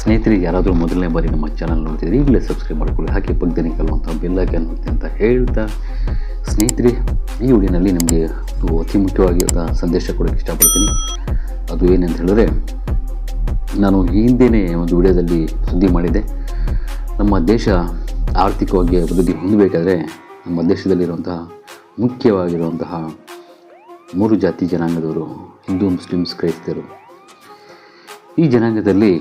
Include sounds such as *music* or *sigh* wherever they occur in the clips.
ಸ್ನೇಹಿತರಿಗೆ ಯಾರಾದರೂ ಮೊದಲನೇ ಬಾರಿ ನಮ್ಮ ಚಾನಲ್ ನೋಡ್ತಿದ್ರೆ ಈಗಲೇ ಸಬ್ಸ್ಕ್ರೈಬ್ ಮಾಡ್ಕೊಳ್ಳಿ. ಹಾಕಿ ಪಕ್ಕದಲ್ಲಿ ಕಲುವಂಥ ಬೆಲ್ಲಕ್ಕೆ ಅನ್ನುತ್ತೆ ಅಂತ ಹೇಳ್ತಾ ಸ್ನೇಹಿತರೆ, ಈ ವಿಡಿಯೋನಲ್ಲಿ ನಿಮಗೆ ಅತಿ ಮುಖ್ಯವಾಗಿ ಸಂದೇಶ ಕೊಡೋಕ್ಕೆ ಇಷ್ಟಪಡ್ತೀನಿ. ಅದು ಏನಂತ ಹೇಳಿದ್ರೆ, ನಾನು ಈ ಹಿಂದೆಯೇ ಒಂದು ವಿಡಿಯೋದಲ್ಲಿ ಸುದ್ದಿ ಮಾಡಿದೆ. ನಮ್ಮ ದೇಶ ಆರ್ಥಿಕವಾಗಿ ಅಭಿವೃದ್ಧಿ ಹೊಂದಬೇಕಾದ್ರೆ ನಮ್ಮ ದೇಶದಲ್ಲಿರುವಂತಹ ಮುಖ್ಯವಾಗಿರುವಂತಹ ಮೂರು ಜಾತಿ ಜನಾಂಗದವರು ಹಿಂದೂ ಮುಸ್ಲಿಮ್ಸ್ ಕ್ರೈಸ್ತರು. ಈ ಜನಾಂಗದಲ್ಲಿ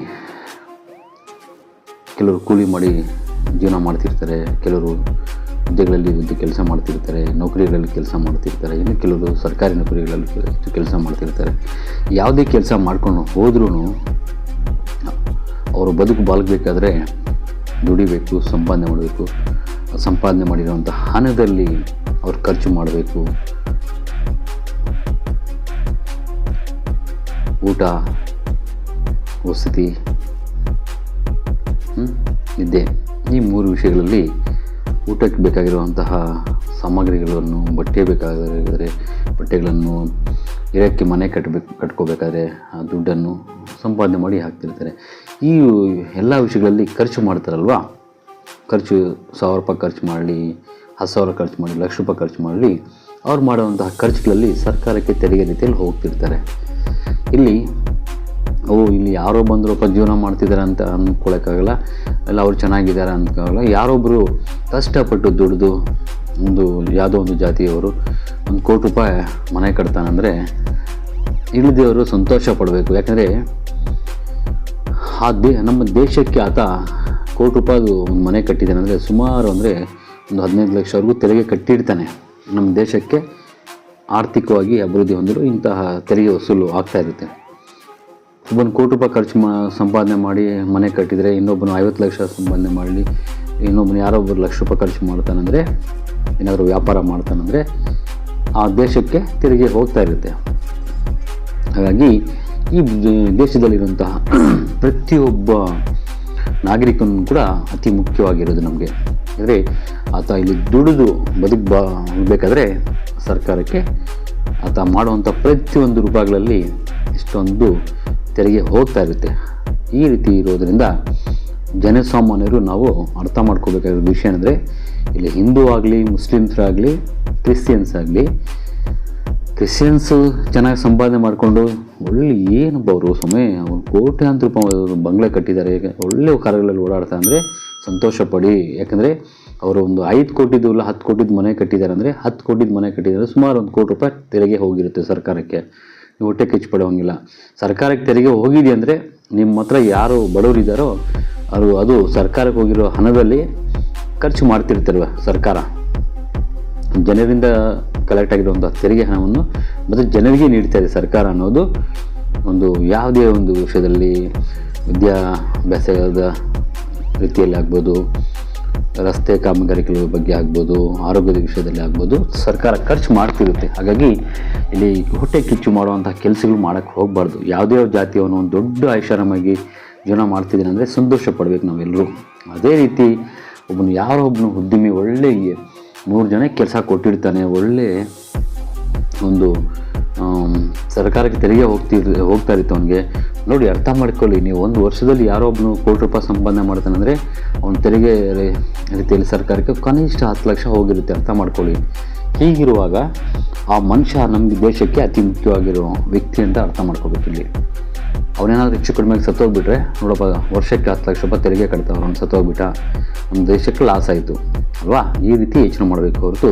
ಕೆಲವರು ಕೂಲಿ ಮಾಡಿ ಜೀವನ ಮಾಡ್ತಿರ್ತಾರೆ, ಕೆಲವರು ಹುದ್ದೆಗಳಲ್ಲಿ ಇದ್ದು ಕೆಲಸ ಮಾಡ್ತಿರ್ತಾರೆ, ನೌಕರಿಗಳಲ್ಲಿ ಕೆಲಸ ಮಾಡ್ತಿರ್ತಾರೆ, ಇನ್ನು ಕೆಲವರು ಸರ್ಕಾರಿ ನೌಕರಿಗಳಲ್ಲಿ ಕೆಲಸ ಮಾಡ್ತಿರ್ತಾರೆ. ಯಾವುದೇ ಕೆಲಸ ಮಾಡ್ಕೊಂಡು ಹೋದ್ರೂ ಅವರು ಬದುಕು ಬಾಳ್ಬೇಕಾದ್ರೆ ದುಡಿಬೇಕು, ಸಂಪಾದನೆ ಮಾಡಬೇಕು. ಸಂಪಾದನೆ ಮಾಡಿರುವಂಥ ಹಣದಲ್ಲಿ ಅವ್ರು ಖರ್ಚು ಮಾಡಬೇಕು. ಊಟ, ವಸತಿ ನಿದ್ದೆ ಈ ಮೂರು ವಿಷಯಗಳಲ್ಲಿ ಊಟಕ್ಕೆ ಬೇಕಾಗಿರುವಂತಹ ಸಾಮಗ್ರಿಗಳನ್ನು, ಬಟ್ಟೆ ಬೇಕಾದರೆ ಬಟ್ಟೆಗಳನ್ನು ಇರೋಕ್ಕೆ ಮನೆ ಕಟ್ಟಬೇಕು, ಕಟ್ಕೋಬೇಕಾದ್ರೆ ಆ ದುಡ್ಡನ್ನು ಸಂಪಾದನೆ ಮಾಡಿ ಹಾಕ್ತಿರ್ತಾರೆ. ಈ ಎಲ್ಲ ವಿಷಯಗಳಲ್ಲಿ ಖರ್ಚು ಮಾಡ್ತಾರಲ್ವಾ? ಖರ್ಚು ಸಾವಿರ ರೂಪಾಯಿ ಖರ್ಚು ಮಾಡಲಿ, ಹತ್ತು ಸಾವಿರ ಖರ್ಚು ಮಾಡಲಿ, ಲಕ್ಷ ರೂಪಾಯಿ ಖರ್ಚು ಮಾಡಲಿ, ಅವ್ರು ಮಾಡುವಂತಹ ಖರ್ಚುಗಳಲ್ಲಿ ಸರ್ಕಾರಕ್ಕೆ ತೆರಿಗೆ ರೀತಿಯಲ್ಲಿ ಹೋಗ್ತಿರ್ತಾರೆ. ಇಲ್ಲಿ ಓ, ಇಲ್ಲಿ ಯಾರೋ ಬಂದರಪ್ಪ ಜೀವನ ಮಾಡ್ತಿದ್ದಾರೆ ಅಂತ ಅಂದ್ಕೊಳ್ಳೋಕ್ಕಾಗಲ್ಲ ಇಲ್ಲ ಅವ್ರು ಚೆನ್ನಾಗಿದ್ದಾರೆ ಅಂದ್ಕೊಳ್ಳಲ್ಲ ಯಾರೊಬ್ಬರು ಕಷ್ಟಪಟ್ಟು ದುಡಿದು ಒಂದು ಯಾವುದೋ ಒಂದು ಜಾತಿಯವರು ಒಂದು ಕೋಟಿ ರೂಪಾಯಿ ಮನೆ ಕಟ್ತಾನಂದರೆ ಇಳಿದವರು ಸಂತೋಷ ಪಡಬೇಕು. ಯಾಕಂದರೆ ಆ ದೇ, ನಮ್ಮ ದೇಶಕ್ಕೆ ಆತ ಕೋಟಿ ರೂಪಾಯಿದು ಒಂದು ಮನೆ ಕಟ್ಟಿದ್ದಾನೆ ಅಂದರೆ ಸುಮಾರು ಅಂದರೆ ಒಂದು ಹದಿನೈದು ಲಕ್ಷವರೆಗೂ ತೆರಿಗೆ ಕಟ್ಟಿರ್ತಾನೆ. ನಮ್ಮ ದೇಶಕ್ಕೆ ಆರ್ಥಿಕವಾಗಿ ಅಭಿವೃದ್ಧಿ ಹೊಂದಲು ಇಂತಹ ತೆರಿಗೆ ವಸೂಲು ಆಗ್ತಾ ಇರುತ್ತೆ. ಒಬ್ಬನು ಕೋಟಿ ರೂಪಾಯಿ ಖರ್ಚು ಮಾ ಸಂಪಾದನೆ ಮಾಡಿ ಮನೆ ಕಟ್ಟಿದರೆ ಇನ್ನೊಬ್ಬನು ಐವತ್ತು ಲಕ್ಷ ಸಂಪಾದನೆ ಮಾಡಲಿ, ಇನ್ನೊಬ್ಬನು ಯಾರೊಬ್ಬರು ಲಕ್ಷ ರೂಪಾಯಿ ಖರ್ಚು ಮಾಡ್ತಾನಂದರೆ, ಏನಾದರೂ ವ್ಯಾಪಾರ ಮಾಡ್ತಾನಂದರೆ ಆ ದೇಶಕ್ಕೆ ತೆರಿಗೆ ಹೋಗ್ತಾ ಇರುತ್ತೆ. ಹಾಗಾಗಿ ಈ ದೇಶದಲ್ಲಿರುವಂತಹ *clears throat* ಪ್ರತಿಯೊಬ್ಬ ನಾಗರಿಕನೂ ಕೂಡ ಅತಿ ಮುಖ್ಯವಾಗಿರೋದು ನಮಗೆ. ಅಂದರೆ ಆತ ಇಲ್ಲಿ ದುಡಿದು ಬದುಕು ಬಾ ಬೇಕಾದರೆ ಸರ್ಕಾರಕ್ಕೆ ಆತ ಮಾಡುವಂಥ ಪ್ರತಿಯೊಂದು ರೂಪಾಯಿಗಳಲ್ಲಿ ಇಷ್ಟೊಂದು ತೆರಿಗೆ ಹೋಗ್ತಾ ಇರುತ್ತೆ. ಈ ರೀತಿ ಇರೋದರಿಂದ ಜನಸಾಮಾನ್ಯರು ನಾವು ಅರ್ಥ ಮಾಡ್ಕೋಬೇಕಾಗಿರೋ ವಿಷಯ ಅಂದರೆ ಇಲ್ಲಿ ಹಿಂದೂ ಆಗಲಿ ಮುಸ್ಲಿಮ್ಸ್ರಾಗಲಿ ಕ್ರಿಶ್ಚಿಯನ್ಸ್ ಆಗಲಿ, ಕ್ರಿಶ್ಚಿಯನ್ಸು ಚೆನ್ನಾಗಿ ಸಂಪಾದನೆ ಮಾಡಿಕೊಂಡು ಒಳ್ಳೆ ಏನಪ್ಪ ಅವರು ಸಮಯ ಒಂದು ಕೋಟ್ಯಾಂತರ ರೂಪಾಯಿ ಅವ್ರು ಬಂಗ್ಲೆ ಕಟ್ಟಿದ್ದಾರೆ. ಒಳ್ಳೆ ಕಾರ್ಯಗಳಲ್ಲಿ ಓಡಾಡ್ತಾ ಅಂದರೆ ಸಂತೋಷ ಪಡಿ. ಯಾಕಂದರೆ ಅವರು ಒಂದು ಐದು ಕೋಟಿದು ಇಲ್ಲ, ಹತ್ತು ಕೋಟಿದು ಮನೆ ಕಟ್ಟಿದ್ದಾರೆ ಅಂದರೆ ಹತ್ತು ಕೋಟಿದು ಮನೆ ಕಟ್ಟಿದ್ದಾರೆ, ಸುಮಾರು ಒಂದು ಕೋಟಿ ರೂಪಾಯಿ ತೆರಿಗೆ ಹೋಗಿರುತ್ತೆ ಸರ್ಕಾರಕ್ಕೆ. ಹೊಟ್ಟೆ ಪಡೋಂಗಿಲ್ಲ ಸರ್ಕಾರಕ್ಕೆ ತೆರಿಗೆ ಹೋಗಿದೆ ಅಂದರೆ ನಿಮ್ಮ ಹತ್ರ ಯಾರು ಬಡವರಿದ್ದಾರೋ ಅವರು ಅದು ಸರ್ಕಾರಕ್ಕೆ ಹೋಗಿರೋ ಹಣದಲ್ಲಿ ಖರ್ಚು ಮಾಡ್ತಿರ್ತಾರೆ ಸರ್ಕಾರ. ಜನರಿಂದ ಕಲೆಕ್ಟ್ ಆಗಿರುವಂಥ ತೆರಿಗೆ ಹಣವನ್ನು ಮತ್ತು ಜನರಿಗೆ ನೀಡ್ತಾ ಇದೆ ಸರ್ಕಾರ ಅನ್ನೋದು ಒಂದು ಯಾವುದೇ ಒಂದು ವಿಷಯದಲ್ಲಿ ವಿದ್ಯಾಭ್ಯಾಸದ ರೀತಿಯಲ್ಲಿ ಆಗ್ಬೋದು ರಸ್ತೆ ಕಾಮಗಾರಿಗಳ ಬಗ್ಗೆ ಆಗ್ಬೋದು, ಆರೋಗ್ಯದ ವಿಷಯದಲ್ಲಿ ಆಗ್ಬೋದು, ಸರ್ಕಾರ ಖರ್ಚು ಮಾಡ್ತಿರುತ್ತೆ. ಹಾಗಾಗಿ ಇಲ್ಲಿ ಹೊಟ್ಟೆ ಕಿಚ್ಚು ಮಾಡುವಂಥ ಕೆಲಸಗಳು ಮಾಡೋಕ್ಕೆ ಹೋಗಬಾರ್ದು. ಯಾವುದೇ ಜಾತಿಯವನು ಒಂದು ದೊಡ್ಡ ಐಷಾರಾಮಾಗಿ ಜೀವನ ಮಾಡ್ತಿದ್ದೀನಿ ಅಂದರೆ ಸಂತೋಷ ಪಡಬೇಕು ನಾವೆಲ್ಲರೂ. ಅದೇ ರೀತಿ ಒಬ್ಬನು ಯಾರೋ ಒಬ್ಬನು ಉದ್ಯಮಿ ಒಳ್ಳೆಯ ಮೂರು ಜನ ಕೆಲಸ ಕೊಟ್ಟಿರ್ತಾನೆ ಒಳ್ಳೆ ಒಂದು ಸರ್ಕಾರಕ್ಕೆ ತೆರಿಗೆ ಹೋಗ್ತಿರ್ ಹೋಗ್ತಾ ಇರುತ್ತೆ ಅವನಿಗೆ. ನೋಡಿ, ಅರ್ಥ ಮಾಡ್ಕೊಳ್ಳಿ, ನೀವು ಒಂದು ವರ್ಷದಲ್ಲಿ ಯಾರೋ ಒಬ್ಬನು ಕೋಟಿ ರೂಪಾಯಿ ಸಂಪಾದನೆ ಮಾಡ್ತಾನೆ ಅಂದರೆ ಅವ್ನ ತೆರಿಗೆ ರೀತಿಯಲ್ಲಿ ಸರ್ಕಾರಕ್ಕೆ ಕನಿಷ್ಠ ಹತ್ತು ಲಕ್ಷ ಹೋಗಿರುತ್ತೆ, ಅರ್ಥ ಮಾಡ್ಕೊಳ್ಳಿ. ಹೀಗಿರುವಾಗ ಆ ಮನುಷ್ಯ ನಮ್ಮ ದೇಶಕ್ಕೆ ಅತಿ ಮುಖ್ಯವಾಗಿರೋ ವ್ಯಕ್ತಿ ಅಂತ ಅರ್ಥ ಮಾಡ್ಕೋಬೇಕು ಇಲ್ಲಿ. ಅವನೇನಾದ್ರೂ ಹೆಚ್ಚು ಕಡಿಮೆ ಸತ್ತೋಗ್ಬಿಟ್ರೆ, ನೋಡಪ್ಪ, ವರ್ಷಕ್ಕೆ ಹತ್ತು ಲಕ್ಷ ರೂಪಾಯಿ ತೆರಿಗೆ ಕಟ್ತಾವ್ರು, ಅವ್ನು ಸತ್ತೋಗ್ಬಿಟ್ಟ ನಮ್ಮ ದೇಶಕ್ಕೆ ಲಾಸ್ ಆಯಿತು. ಅಲ್ವಾ? ಈ ರೀತಿ ಯೋಚನೆ ಮಾಡಬೇಕು ಹೊರತು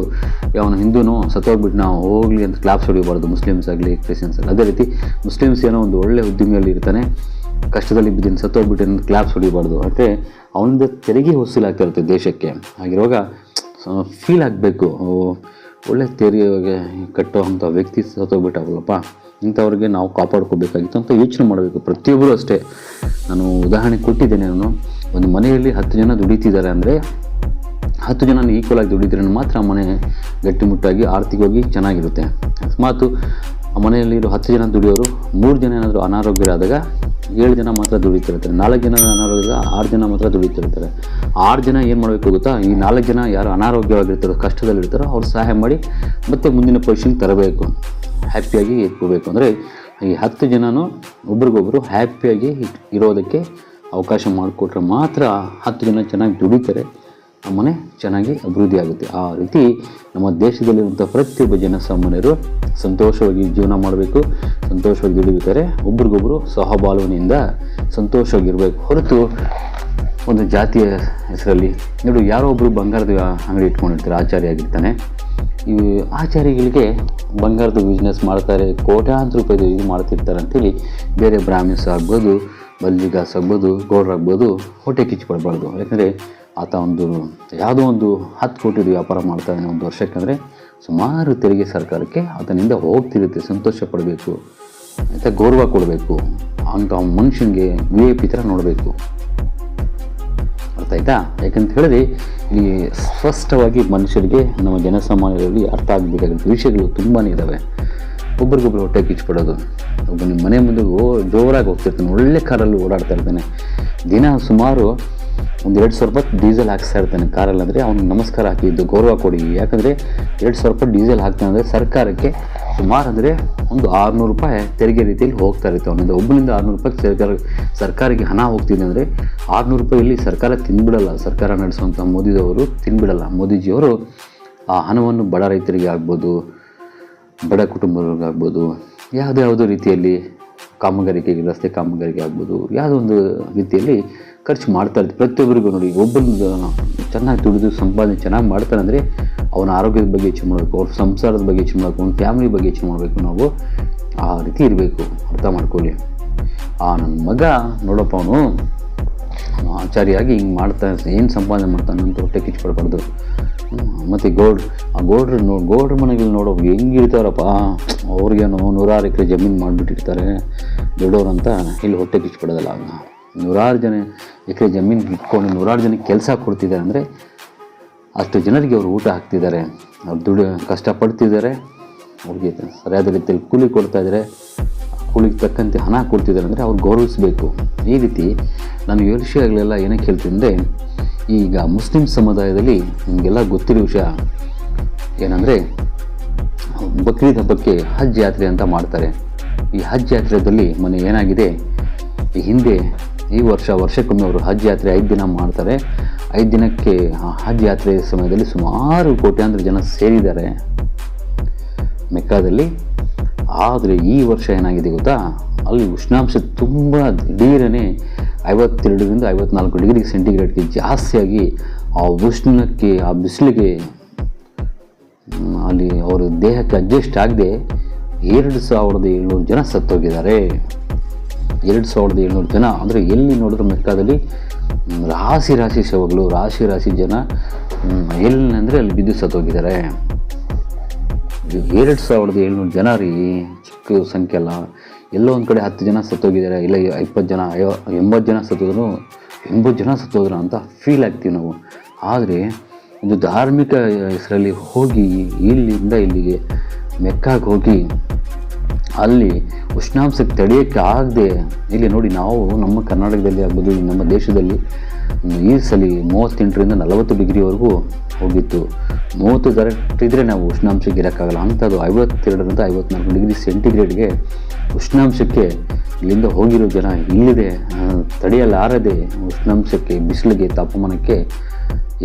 ಅವನು ಹಿಂದೂನು, ಸತ್ತೋಗ್ಬಿಟ್ಟು, ನಾವು ಹೋಗಲಿ ಅಂತ ಕ್ಲಾಪ್ಸ್ ಹೊಡಿಬಾರ್ದು ಮುಸ್ಲಿಮ್ಸ್ ಆಗಲಿ ಕ್ರಿಶ್ಚಿಯನ್ಸ್ ಆಗಲಿ. ಅದೇ ರೀತಿ ಮುಸ್ಲಿಮ್ಸ್ ಏನೋ ಒಂದು ಒಳ್ಳೆ ಉದ್ಯಮಿಯಲ್ಲಿ ಇರ್ತಾನೆ, ಕಷ್ಟದಲ್ಲಿ ಬಿದ್ದಿನ ಸತ್ತೋಗ್ಬಿಟ್ಟು ಅಂತ ಕ್ಲಾಪ್ಸ್ ಹೊಡಿಬಾರ್ದು. ಅಂದರೆ ಅವನಿಂದ ತೆರಿಗೆ ವಸೂಲಾಗ್ತಾ ಇರುತ್ತೆ ದೇಶಕ್ಕೆ. ಆಗಿರುವಾಗ ಫೀಲ್ ಆಗಬೇಕು. ಒಳ್ಳೆ ತೆರಿಗೆ ಕಟ್ಟೋ ಅಂಥ ವ್ಯಕ್ತಿ ಸತ್ತೋಗ್ಬಿಟ್ಟಾಗಲ್ಲಪ್ಪ ಇಂಥವ್ರಿಗೆ ನಾವು ಕಾಪಾಡ್ಕೋಬೇಕಾಗಿತ್ತು ಅಂತ ಯೋಚನೆ ಮಾಡಬೇಕು. ಪ್ರತಿಯೊಬ್ಬರು ಅಷ್ಟೇ. ನಾನು ಉದಾಹರಣೆ ಕೊಟ್ಟಿದ್ದೇನೆ ನಾನು. ಒಂದು ಮನೆಯಲ್ಲಿ ಹತ್ತು ಜನ ದುಡಿತಿದ್ದಾರೆ ಅಂದರೆ ಹತ್ತು ಜನ ಈಕ್ವಲ್ ಆಗಿ ದುಡಿದ್ರೆ ಮಾತ್ರ ಮನೆ ಗಟ್ಟಿಮುಟ್ಟಾಗಿ ಆರ್ಥಿಕವಾಗಿ ಚೆನ್ನಾಗಿರುತ್ತೆ. ಅಕಸ್ಮಾತು ಆ ಮನೆಯಲ್ಲಿರೋ ಹತ್ತು ಜನ ದುಡಿಯೋರು ಮೂರು ಜನ ಏನಾದರೂ ಅನಾರೋಗ್ಯರಾದಾಗ ಏಳು ಜನ ಮಾತ್ರ ದುಡಿತಿರ್ತಾರೆ. ನಾಲ್ಕು ಜನ ಅನಾರೋಗ್ಯ ಆರು ಜನ ಮಾತ್ರ ದುಡಿತಿರ್ತಾರೆ. ಆರು ಜನ ಏನು ಮಾಡಬೇಕು ಗೊತ್ತಾ? ಈ ನಾಲ್ಕು ಜನ ಯಾರು ಅನಾರೋಗ್ಯವಾಗಿರ್ತಾರೋ, ಕಷ್ಟದಲ್ಲಿರ್ತಾರೋ, ಅವ್ರು ಸಹಾಯ ಮಾಡಿ ಮತ್ತೆ ಮುಂದಿನ ಪೊಸಿಷನ್ಗೆ ತರಬೇಕು. ಹ್ಯಾಪಿಯಾಗಿ ಇಟ್ಕೋಬೇಕು ಅಂದರೆ ಈ ಹತ್ತು ಜನನೂ ಒಬ್ರಿಗೊಬ್ರು ಹ್ಯಾಪಿಯಾಗಿ ಇರೋದಕ್ಕೆ ಅವಕಾಶ ಮಾಡಿಕೊಟ್ರೆ ಮಾತ್ರ ಹತ್ತು ಜನ ಚೆನ್ನಾಗಿ ದುಡಿತಾರೆ. ಆ ಮನೆ ಚೆನ್ನಾಗಿ ಅಭಿವೃದ್ಧಿ ಆಗುತ್ತೆ. ಆ ರೀತಿ ನಮ್ಮ ದೇಶದಲ್ಲಿರುವಂಥ ಪ್ರತಿಯೊಬ್ಬ ಜನಸಾಮಾನ್ಯರು ಸಂತೋಷವಾಗಿ ಜೀವನ ಮಾಡಬೇಕು, ಸಂತೋಷವಾಗಿ ದುಡಿಬೇಕಾದ್ರೆ ಒಬ್ರಿಗೊಬ್ಬರು ಸಹಬಾಳ್ವನೆಯಿಂದ ಸಂತೋಷವಾಗಿರಬೇಕು. ಹೊರತು ಒಂದು ಜಾತಿಯ ಹೆಸರಲ್ಲಿ, ನೋಡು, ಯಾರೋ ಒಬ್ಬರು ಬಂಗಾರದ ಅಂಗಡಿ ಇಟ್ಕೊಂಡಿರ್ತಾರೆ, ಆಚಾರ್ಯ ಆಗಿರ್ತಾನೆ. ಈ ಆಚಾರಿಗಳಿಗೆ ಬಂಗಾರದ ಬಿಸ್ನೆಸ್ ಮಾಡ್ತಾರೆ, ಕೋಟ್ಯಾಂತರ ರೂಪಾಯಿದು ಇದು ಮಾಡ್ತಿರ್ತಾರೆ ಅಂತೇಳಿ ಬೇರೆ ಬ್ರಾಹ್ಮಿಣ್ಸ್ ಆಗ್ಬೋದು ಬಲ್ಲಿಗಾಸ್ ಆಗ್ಬೋದು ಗೌಡ್ರಾಗ್ಬೋದು ಹೊಟ್ಟೆ ಕಿಚ್ಚಿಕೊಳ್ಬಾರ್ದು ಯಾಕಂದರೆ ಆತ ಒಂದು ಯಾವುದೋ ಒಂದು ಹತ್ತು ಕೋಟಿದು ವ್ಯಾಪಾರ ಮಾಡ್ತಾನೆ ಒಂದು ವರ್ಷಕ್ಕಂದರೆ ಸುಮಾರು ತೆರಿಗೆ ಸರ್ಕಾರಕ್ಕೆ ಆತನಿಂದ ಹೋಗ್ತಿರುತ್ತೆ, ಸಂತೋಷ ಪಡಬೇಕು. ಅಂತ ಗೌರವ ಕೊಡಬೇಕು. ಅಂತ ಮನುಷ್ಯನಿಗೆ ವಿ ಐ ಪಿ ಥರ ನೋಡಬೇಕು. ಅರ್ಥ ಆಯ್ತಾ? ಯಾಕಂತ ಹೇಳಿದ್ರೆ, ಇಲ್ಲಿ ಸ್ಪಷ್ಟವಾಗಿ ಮನುಷ್ಯರಿಗೆ, ನಮ್ಮ ಜನಸಾಮಾನ್ಯರಲ್ಲಿ ಅರ್ಥ ಆಗಬೇಕಾಗಿರೋ ವಿಷಯಗಳು ತುಂಬಾ ಇದ್ದಾವೆ ಒಬ್ರಿಗೊಬ್ರು ಹೊಟ್ಟೆ ಕಿಚ್ಚಿಬಿಡೋದು. ಒಬ್ಬ ನಿಮ್ಮ ಮನೆ ಮುಂದೆ ಓ, ಜೋರಾಗಿ ಹೋಗ್ತಿರ್ತಾನೆ, ಒಳ್ಳೆ ಕಾರಲ್ಲಿ ಓಡಾಡ್ತಾ ಇರ್ತಾನೆ. ದಿನ ಸುಮಾರು ಒಂದು ಎರಡು ಸಾವಿರ ರೂಪಾಯಿ ಡೀಸೆಲ್ ಹಾಕ್ಸ್ತಾ ಇರ್ತಾನೆ ಕಾರಲ್ಲಿ ಅಂದರೆ ಅವ್ನಿಗೆ ನಮಸ್ಕಾರ ಹಾಕಿದ್ದು, ಗೌರವ ಕೊಡಿ. ಯಾಕಂದರೆ ಎರಡು ಸಾವಿರ ರೂಪಾಯಿ ಡೀಸೆಲ್ ಹಾಕ್ತಾನೆ ಅಂದರೆ ಸರ್ಕಾರಕ್ಕೆ ಸುಮಾರು ಅಂದರೆ ಒಂದು ಆರುನೂರು ರೂಪಾಯಿ ತೆರಿಗೆ ರೀತಿಯಲ್ಲಿ ಹೋಗ್ತಾ ಇರುತ್ತೆ ಅವನಿಂದ ಒಬ್ಬನಿಂದ ಆರುನೂರು ರೂಪಾಯಿ ಸರ್ಕಾರ, ಸರ್ಕಾರಕ್ಕೆ ಹಣ ಹೋಗ್ತಿದೆ ಅಂದರೆ ಆರುನೂರು ರೂಪಾಯಿ ಇಲ್ಲಿ ಸರ್ಕಾರ ತಿನ್ಬಿಡಲ್ಲ. ಸರ್ಕಾರ ನಡೆಸುವಂಥ ಮೋದಿದವರು ತಿನ್ಬಿಡಲ್ಲ. ಮೋದಿಜಿಯವರು ಆ ಹಣವನ್ನು ಬಡ ರೈತರಿಗೆ ಆಗ್ಬೋದು, ಬಡ ಕುಟುಂಬದವ್ರಿಗಾಗ್ಬೋದು ಯಾವುದೇ ಯಾವುದೋ ರೀತಿಯಲ್ಲಿ ಕಾಮಗಾರಿಕೆಗೆ, ರಸ್ತೆ ಕಾಮಗಾರಿಕೆ ಆಗ್ಬೋದು, ಯಾವುದೋ ಒಂದು ರೀತಿಯಲ್ಲಿ ಖರ್ಚು ಮಾಡ್ತಾ ಇರ್ತೀವಿ ಪ್ರತಿಯೊಬ್ಬರಿಗೂ ನೋಡಿ ಒಬ್ಬರು ಚೆನ್ನಾಗಿ ದುಡಿದು ಸಂಪಾದನೆ ಚೆನ್ನಾಗಿ ಮಾಡ್ತಾನೆ ಅಂದರೆ ಅವನ ಆರೋಗ್ಯದ ಬಗ್ಗೆ ಹೆಚ್ಚು ಮಾಡಬೇಕು ಅವ್ರ ಸಂಸಾರದ ಬಗ್ಗೆ ಹೆಚ್ಚು ಮಾಡಬೇಕು ಅವ್ನ ಫ್ಯಾಮಿಲಿ ಬಗ್ಗೆ ಹೆಚ್ಚು ಮಾಡಬೇಕು ನಾವು ಆ ರೀತಿ ಇರಬೇಕು, ಅರ್ಥ ಮಾಡ್ಕೊಳ್ಳಿ. ಆ ನನ್ನ ಮಗ ನೋಡಪ್ಪ ಅವನು ಆಚಾರಿಯಾಗಿ ಹಿಂಗೆ ಮಾಡ್ತಾನೆ ಏನು ಸಂಪಾದನೆ ಮಾಡ್ತಾನೆ ಅಂತ ಹೊಟ್ಟೆ ಕಿಚ್ಕೊಡ್ಬಾರ್ದು ಮತ್ತು ಗೌಡ್, ಆ ಗೌಡ್ರು ನೋ, ಗೌಡ್ರ ಮನೆಗಳು ನೋಡೋ ಹೆಂಗಿರ್ತಾರಪ್ಪ ಅವ್ರಿಗೇನೋ ನೂರಾರು ಎಕರೆ ಜಮೀನು ಮಾಡಿಬಿಟ್ಟಿರ್ತಾರೆ, ದೊಡ್ಡವ್ರಂತ ಇಲ್ಲಿ ಹೊಟ್ಟೆ ಕಿಚ್ಕೊಡೋದಲ್ಲ ನೂರಾರು ಜನ ಎಕರೆ ಜಮೀನು ಇಟ್ಕೊಂಡು ನೂರಾರು ಜನಕ್ಕೆ ಕೆಲಸ ಕೊಡ್ತಿದ್ದಾರೆ ಅಂದರೆ ಅಷ್ಟು ಜನರಿಗೆ ಅವರು ಊಟ ಹಾಕ್ತಿದ್ದಾರೆ. ಅವ್ರು ದುಡಿ ಕಷ್ಟಪಡ್ತಿದ್ದಾರೆ. ಅವ್ರಿಗೆ ಸರಿಯಾದ ರೀತಿಯಲ್ಲಿ ಕೂಲಿ ಕೊಡ್ತಾಯಿದ್ದಾರೆ ಕೂಲಿಗೆ ತಕ್ಕಂತೆ ಹಣ ಕೊಡ್ತಿದ್ದಾರೆ ಅಂದರೆ ಅವ್ರು ಗೌರವಿಸಬೇಕು. ಈ ರೀತಿ ನಾನು ವಿಷಯಗಳೆಲ್ಲ ಏನಕ್ಕೆ ಹೇಳ್ತೀನಿ ಈಗ ಮುಸ್ಲಿಂ ಸಮುದಾಯದಲ್ಲಿ ನಿಮಗೆಲ್ಲ ಗೊತ್ತಿರೋ ವಿಷಯ ಏನಂದರೆ, ಬಕ್ರೀದ್ ಹಬ್ಬಕ್ಕೆ ಹಜ್ ಯಾತ್ರೆ ಅಂತ ಮಾಡ್ತಾರೆ. ಈ ಹಜ್ ಯಾತ್ರೆಯಲ್ಲಿ ಮೊನ್ನೆ ಏನಾಗಿದೆ? ಈ ಹಿಂದೆ ಈ ವರ್ಷ ವರ್ಷಕ್ಕೊಮ್ಮೆ ಅವರು ಹಜ್ ಯಾತ್ರೆ ಐದು ದಿನ ಮಾಡ್ತಾರೆ. ಐದು ದಿನಕ್ಕೆ ಹಜ್ ಯಾತ್ರೆ ಸಮಯದಲ್ಲಿ ಸುಮಾರು ಕೋಟ್ಯಾಂತರ ಜನ ಸೇರಿದ್ದಾರೆ ಮೆಕ್ಕಾದಲ್ಲಿ. ಆದರೆ ಈ ವರ್ಷ ಏನಾಗಿದೆ ಗೊತ್ತಾ? ಅಲ್ಲಿ ಉಷ್ಣಾಂಶ ತುಂಬ ದಿಢೀರನೇ ಐವತ್ತೆರಡರಿಂದ ಐವತ್ನಾಲ್ಕು ಡಿಗ್ರಿ ಸೆಂಟಿಗ್ರೇಡ್ಗೆ ಜಾಸ್ತಿಯಾಗಿ ಆ ಉಷ್ಣಕ್ಕೆ, ಆ ಬಿಸಿಲಿಗೆ ಅಲ್ಲಿ ಅವರ ದೇಹಕ್ಕೆ ಅಡ್ಜಸ್ಟ್ ಆಗದೆ ಎರಡು ಸಾವಿರದ ಏಳ್ನೂರು ಜನ ಸತ್ತೋಗಿದ್ದಾರೆ. ಎರಡು ಸಾವಿರದ ಏಳ್ನೂರು ಜನ. ಅಂದರೆ ಎಲ್ಲಿ ನೋಡಿದ್ರು ಮೆಕ್ಕಾದಲ್ಲಿ ರಾಶಿ ರಾಶಿ ಶವಗಳು, ರಾಶಿ ರಾಶಿ ಜನ ಎಲ್ಲಿ ಅಂದರೆ ಅಲ್ಲಿ ಬಿದ್ದು ಸತ್ತೋಗಿದ್ದಾರೆ. ಎರಡು ಸಾವಿರದ ಏಳ್ನೂರು ಜನ ರೀ, ಚಿಕ್ಕ ಸಂಖ್ಯೆ ಅಲ್ಲ. ಎಲ್ಲೋ ಒಂದು ಕಡೆ ಹತ್ತು ಜನ ಸತ್ತೋಗಿದ್ದಾರೆ, ಇಲ್ಲ ಇಪ್ಪತ್ತು ಜನ ಐವ ಎಂಬತ್ತು ಜನ ಸತ್ತೋದ್ರು, ಎಂಬತ್ತು ಜನ ಸತ್ತೋದ್ರು ಅಂತ ಫೀಲ್ ಆಗ್ತೀವಿ ನಾವು. ಆದರೆ, ಒಂದು ಧಾರ್ಮಿಕ ಹೆಸರಲ್ಲಿ ಹೋಗಿ, ಇಲ್ಲಿಂದ ಇಲ್ಲಿಗೆ ಮೆಕ್ಕಾಗಿ ಹೋಗಿ ಅಲ್ಲಿ ಉಷ್ಣಾಂಶಕ್ಕೆ ತಡೆಯೋಕ್ಕೆ ಆಗದೆ, ಇಲ್ಲಿ ನೋಡಿ ನಾವು ನಮ್ಮ ಕರ್ನಾಟಕದಲ್ಲಿ ಆಗ್ಬೋದು ನಮ್ಮ ದೇಶದಲ್ಲಿ ಈ ಸಲ ಮೂವತ್ತೆಂಟರಿಂದ ನಲವತ್ತು ಡಿಗ್ರಿವರೆಗೂ ಹೋಗಿತ್ತು. ಮೂವತ್ತು ಕರೆಕ್ಟ್ ಇದ್ದರೆ ನಾವು ಉಷ್ಣಾಂಶಕ್ಕೆ ಇರೋಕ್ಕಾಗಲ್ಲ. ಅಂಥದ್ದು ಐವತ್ತೆರಡರಿಂದ ಐವತ್ನಾಲ್ಕು ಡಿಗ್ರಿ ಸೆಂಟಿಗ್ರೇಡ್ಗೆ ಉಷ್ಣಾಂಶಕ್ಕೆ ಇಲ್ಲಿಂದ ಹೋಗಿರೋ ಜನ ಇಲ್ಲಿದೆ. ತಡೆಯಲಾರದೆ ಉಷ್ಣಾಂಶಕ್ಕೆ, ಬಿಸಿಲಿಗೆ, ತಾಪಮಾನಕ್ಕೆ